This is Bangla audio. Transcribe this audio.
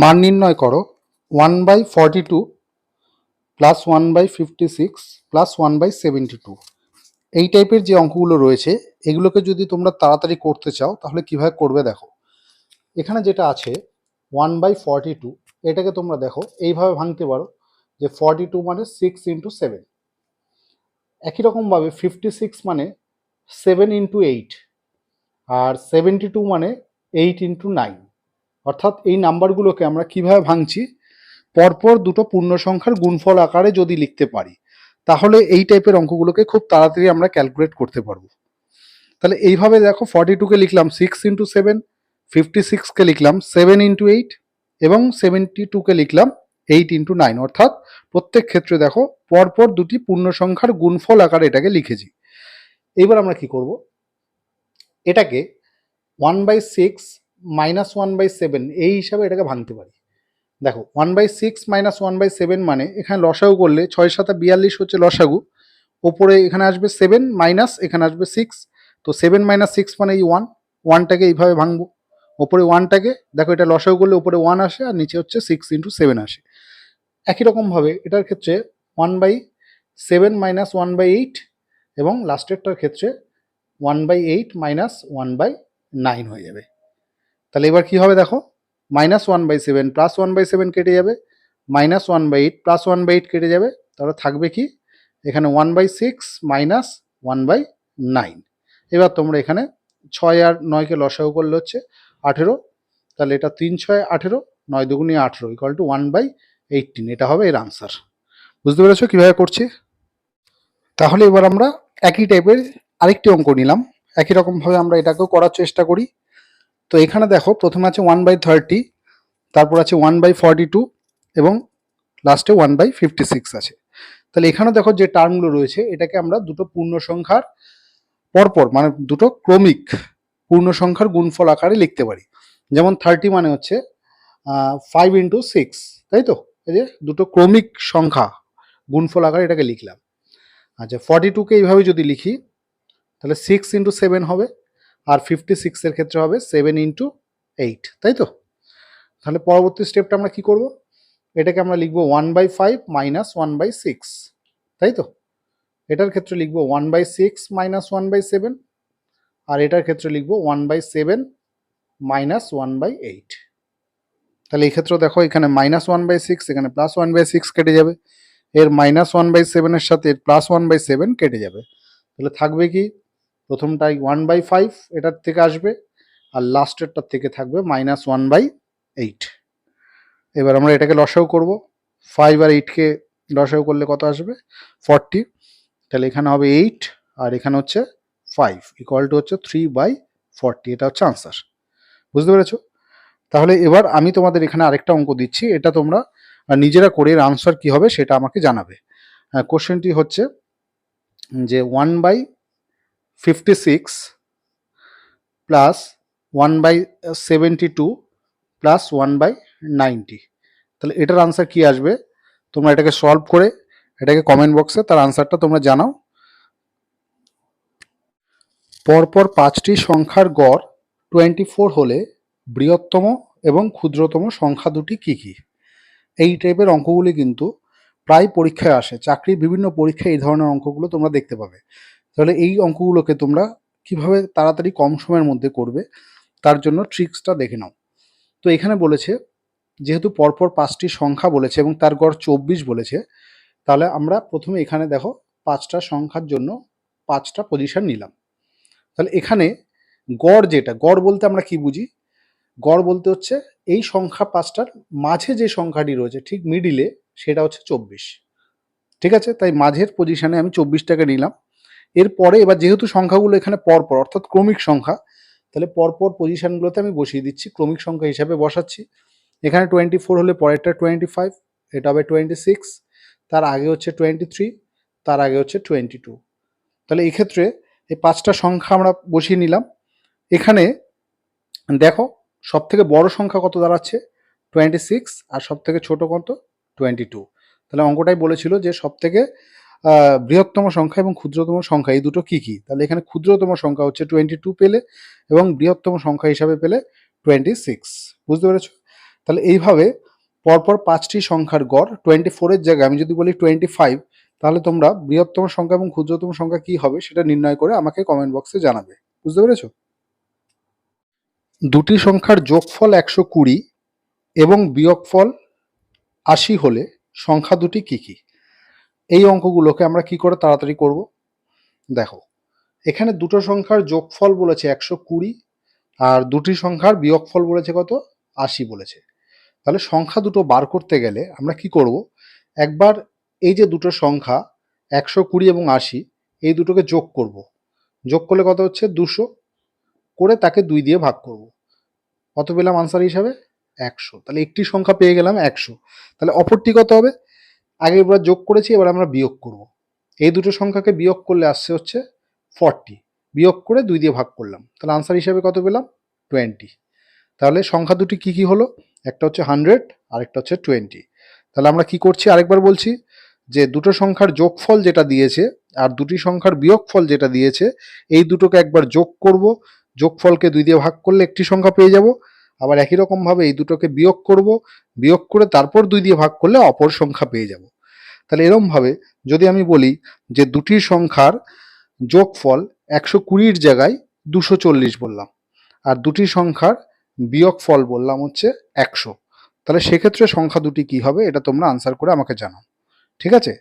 মান নির্ণয় করো। One by forty two plus one by fifty six plus one by seventy two এই টাইপের যে অঙ্কগুলো রয়েছে, এগুলোকে যদি তোমরা তাড়াতাড়ি করতে চাও, তাহলে কীভাবে করবে দেখো। এখানে যেটা আছে ওয়ান বাই ফর্টি টু এটাকে তোমরা দেখো, এইভাবে ভাঙতে পারো যে ফর্টি টু মানে সিক্স ইন্টু সেভেন একই রকমভাবে ফিফটি সিক্স মানে সেভেন ইন্টু এইট আর সেভেন্টি টু মানে এইট ইন্টু নাইন অর্থাৎ এই নাম্বারগুলোকে আমরা কীভাবে ভাঙছি? পরপর দুটো পূর্ণ সংখ্যার গুণফল আকারে যদি লিখতে পারি, তাহলে এই টাইপের অঙ্কগুলোকে খুব তাড়াতাড়ি আমরা ক্যালকুলেট করতে পারব। তাহলে এইভাবে দেখো ফর্টি টুকে লিখলাম সিক্স ইন্টু সেভেন ফিফটি সিক্সকে লিখলাম সেভেন ইন্টু এইট এবং সেভেন্টি টুকে লিখলাম এইট ইন্টু নাইন অর্থাৎ প্রত্যেক ক্ষেত্রে দেখো পরপর দুটি পূর্ণ সংখ্যার গুণফল আকারে এটাকে লিখেছি। এবার আমরা কি করব? এটাকে one by six minus one by seven এই হিসাবে এটাকে ভাঙতে পারি। দেখো one by six minus one by seven মানে এখানে লসাগু করলে ছয় সাতা বিয়াল্লিশ হচ্ছে লসাগু, ওপরে এখানে আসবে সেভেন মাইনাস এখানে আসবে সিক্স তো সেভেন মাইনাস সিক্স মানে এই ওয়ান ওয়ানটাকে এইভাবে ভাঙবো। ওপরে ওয়ানটাকে দেখো এটা লসাগু করলে উপরে ওয়ান আসে আর নিচে হচ্ছে সিক্স ইন্টু সেভেন আসে। একই রকমভাবে এটার ক্ষেত্রে one by seven minus one by eight এবং লাস্টেরটার ক্ষেত্রে one by eight minus one by nine হয়ে যাবে। তাহলে এবার কি হবে দেখো? Minus one by seven plus one by seven কেটে যাবে। Minus one by eight plus one by eight কেটে যাবে। তাহলে থাকবে কি? এখানে one by six minus one by nine এবার তোমরা এখানে ছয় আর নয়কে লসাগু করলে হচ্ছে আঠেরো। তাহলে এটা তিন ছয় আঠেরো, নয় দুগুণে আঠেরো equal to one by eighteen এটা হবে এর আনসার বুঝতে পেরেছ কীভাবে করছি? তাহলে এবার আমরা একই টাইপের আরেকটি অঙ্ক নিলাম। একই রকমভাবে আমরা এটাকেও করার চেষ্টা করি। তো এখানে দেখো, প্রথমে আছে ওয়ান বাই থার্টি তারপর আছে ওয়ান বাই ফর্টি টু এবং লাস্টে ওয়ান বাই ফিফটি সিক্স আছে। তাহলে এখানে দেখো যে টার্মগুলো রয়েছে, এটাকে আমরা দুটো পূর্ণ সংখ্যার পরপর মানে দুটো ক্রমিক পূর্ণ সংখ্যার গুণফল আকারে লিখতে পারি। যেমন থার্টি মানে হচ্ছে ফাইভ ইন্টু সিক্স তাই তো? এই যে দুটো ক্রমিক সংখ্যা গুণফল আকারে এটাকে লিখলাম। আচ্ছা ফর্টি টুকে এইভাবে যদি লিখি, তাহলে সিক্স ইন্টু সেভেন হবে। আর ফিফটি সিক্সের ক্ষেত্রে হবে সেভেন ইন্টু এইট তাই তো তাহলে পরবর্তী স্টেপটা আমরা কি করব এটাকে আমরা লিখব one by five minus one by six তাই তো এটার ক্ষেত্রে লিখব one by six minus one by seven আর এটার ক্ষেত্রে লিখব one by seven minus one by eight তাহলে এই দেখো এখানে মাইনাস ওয়ান বাই সিক্স এখানে প্লাস ওয়ান বাই সিক্স কেটে যাবে এর মাইনাস ওয়ান বাই সেভেনের সাথে প্লাস ওয়ান বাই সেভেন কেটে যাবে তাহলে থাকবে কি প্রথমটাই ওয়ান বাই ফাইভ এটার থেকে আসবে আর লাস্টেরটার থেকে থাকবে মাইনাস ওয়ান বাই এইট এবার আমরা এটাকে লসাও করব। ফাইভ আর এইটকে লসাও করলে কত আসবে? ফর্টি তাহলে এখানে হবে এইট আর এখানে হচ্ছে ফাইভ ইকুয়াল টু হচ্ছে থ্রি বাই ফর্টি এটা হচ্ছে আনসার বুঝতে পেরেছ? তাহলে এবার আমি তোমাদের এখানে আরেকটা অঙ্ক দিচ্ছি। এটা তোমরা নিজেরা করে এর আনসার কী হবে সেটা আমাকে জানাবে। কোশ্চেনটি হচ্ছে যে one by fifty six plus one by seventy two plus one by ninety তাহলে এটার আনসার কি আসবে? তোমরা এটাকে সলভ করে এটাকে কমেন্ট বক্সে তার আনসারটা তোমরা জানাও। পরপর পাঁচটি সংখ্যার গড় টোয়েন্টি ফোর হলে বৃহত্তম এবং ক্ষুদ্রতম সংখ্যা দুটি কী কী? এই টাইপের অঙ্কগুলি কিন্তু প্রায় পরীক্ষায় আসে। চাকরির বিভিন্ন পরীক্ষায় এই ধরনের অঙ্কগুলো তোমরা দেখতে পাবে। তাহলে এই অঙ্কগুলোকে তোমরা কীভাবে তাড়াতাড়ি কম সময়ের মধ্যে করবে, তার জন্য ট্রিক্সটা দেখে নাও। তো এখানে বলেছে, যেহেতু পরপর পাঁচটি সংখ্যা বলেছে এবং তার গড় চব্বিশ বলেছে, তাহলে আমরা প্রথমে এখানে দেখো পাঁচটা সংখ্যার জন্য পাঁচটা পজিশন নিলাম। তাহলে এখানে গড় যেটা, গড় বলতে আমরা কি বুঝি? গড় বলতে হচ্ছে এই সংখ্যা পাঁচটার মাঝে যে সংখ্যাটি রয়েছে, ঠিক মিডিলে সেটা হচ্ছে চব্বিশ। ঠিক আছে? তাই মাঝের পজিশনে আমি চব্বিশটাকে নিলাম। এরপরে এবার যেহেতু সংখ্যাগুলো এখানে পরপর, অর্থাৎ ক্রমিক সংখ্যা, তাহলে পরপর পজিশনগুলোতে আমি বসিয়ে দিচ্ছি, ক্রমিক সংখ্যা হিসাবে বসাচ্ছি। এখানে টোয়েন্টি ফোর হলে পরেরটা টোয়েন্টি ফাইভ এটা হবে টোয়েন্টি সিক্স তার আগে হচ্ছে টোয়েন্টি থ্রি তার আগে হচ্ছে টোয়েন্টি টু তাহলে এক্ষেত্রে এই পাঁচটা সংখ্যা আমরা বসিয়ে নিলাম। এখানে দেখো সব থেকে বড় সংখ্যা কত দাঁড়াচ্ছে? টোয়েন্টি সিক্স আর সব থেকে ছোটো কত? টোয়েন্টি টু তাহলে অঙ্কটাই বলেছিল যে সব থেকে বৃহত্তম সংখ্যা এবং ক্ষুদ্রতম সংখ্যা, এই দুটো কি কি? তাহলে এখানে ক্ষুদ্রতম সংখ্যা হচ্ছে টোয়েন্টি টু পেলে এবং বৃহত্তম সংখ্যা হিসাবে পেলে টোয়েন্টি সিক্স বুঝতে পেরেছ? তাহলে এইভাবে পরপর পাঁচটি সংখ্যার গড় টোয়েন্টি ফোরের জায়গায় আমি যদি বলি টোয়েন্টি ফাইভ তাহলে তোমরা বৃহত্তম সংখ্যা এবং ক্ষুদ্রতম সংখ্যা কি হবে সেটা নির্ণয় করে আমাকে কমেন্ট বক্সে জানাবে। বুঝতে পেরেছ? দুটি সংখ্যার যোগফল একশো কুড়ি এবং বিয়োগফল আশি হলে সংখ্যা দুটি কি কি? এই অঙ্কগুলোকে আমরা কি করে তাড়াতাড়ি করব? দেখো, এখানে দুটো সংখ্যার যোগফল বলেছে একশো কুড়ি আর দুটি সংখ্যার বিয়োগফল বলেছে কত? আশি বলেছে। তাহলে সংখ্যা দুটো বার করতে গেলে আমরা কি করব? একবার এই যে দুটো সংখ্যা, একশো কুড়ি এবং আশি, এই দুটোকে যোগ করব। যোগ করলে কত হচ্ছে? দুশো। করে তাকে দুই দিয়ে ভাগ করব। কত পেলাম আনসার হিসাবে? একশো। তাহলে একটি সংখ্যা পেয়ে গেলাম একশো। তাহলে অপরটি কত হবে? আগে এবার যোগ করেছি, এবার আমরা বিয়োগ করব। এই দুটো সংখ্যাকে বিয়োগ করলে আসছে হচ্ছে ফর্টি বিয়োগ করে দুই দিয়ে ভাগ করলাম। তাহলে আনসার হিসাবে কত পেলাম? টোয়েন্টি তাহলে সংখ্যা দুটি কি কি হলো? একটা হচ্ছে হান্ড্রেড আর একটা হচ্ছে টোয়েন্টি তাহলে আমরা কি করছি? আরেকবার বলছি যে দুটো সংখ্যার যোগফল যেটা দিয়েছে আর দুটি সংখ্যার বিয়োগফল যেটা দিয়েছে, এই দুটোকে একবার যোগ করব। যোগফলকে দুই দিয়ে ভাগ করলে একটি সংখ্যা পেয়ে যাব। আবার একই রকমভাবে এই দুটোকে বিয়োগ করব, বিয়োগ করে তারপর দুই দিয়ে ভাগ করলে অপর সংখ্যা পেয়ে যাব। তাহলে এরমভাবে যদি আমি বলি যে দুটি সংখ্যার যোগফল একশো কুড়ির জায়গায় দুশো চল্লিশ বললাম, আর দুটি সংখ্যার বিয়োগফল বললাম হচ্ছে একশো, তাহলে সেক্ষেত্রে সংখ্যা দুটি কি হবে? এটা তোমরা আনসার করে আমাকে জানাও। ঠিক আছে?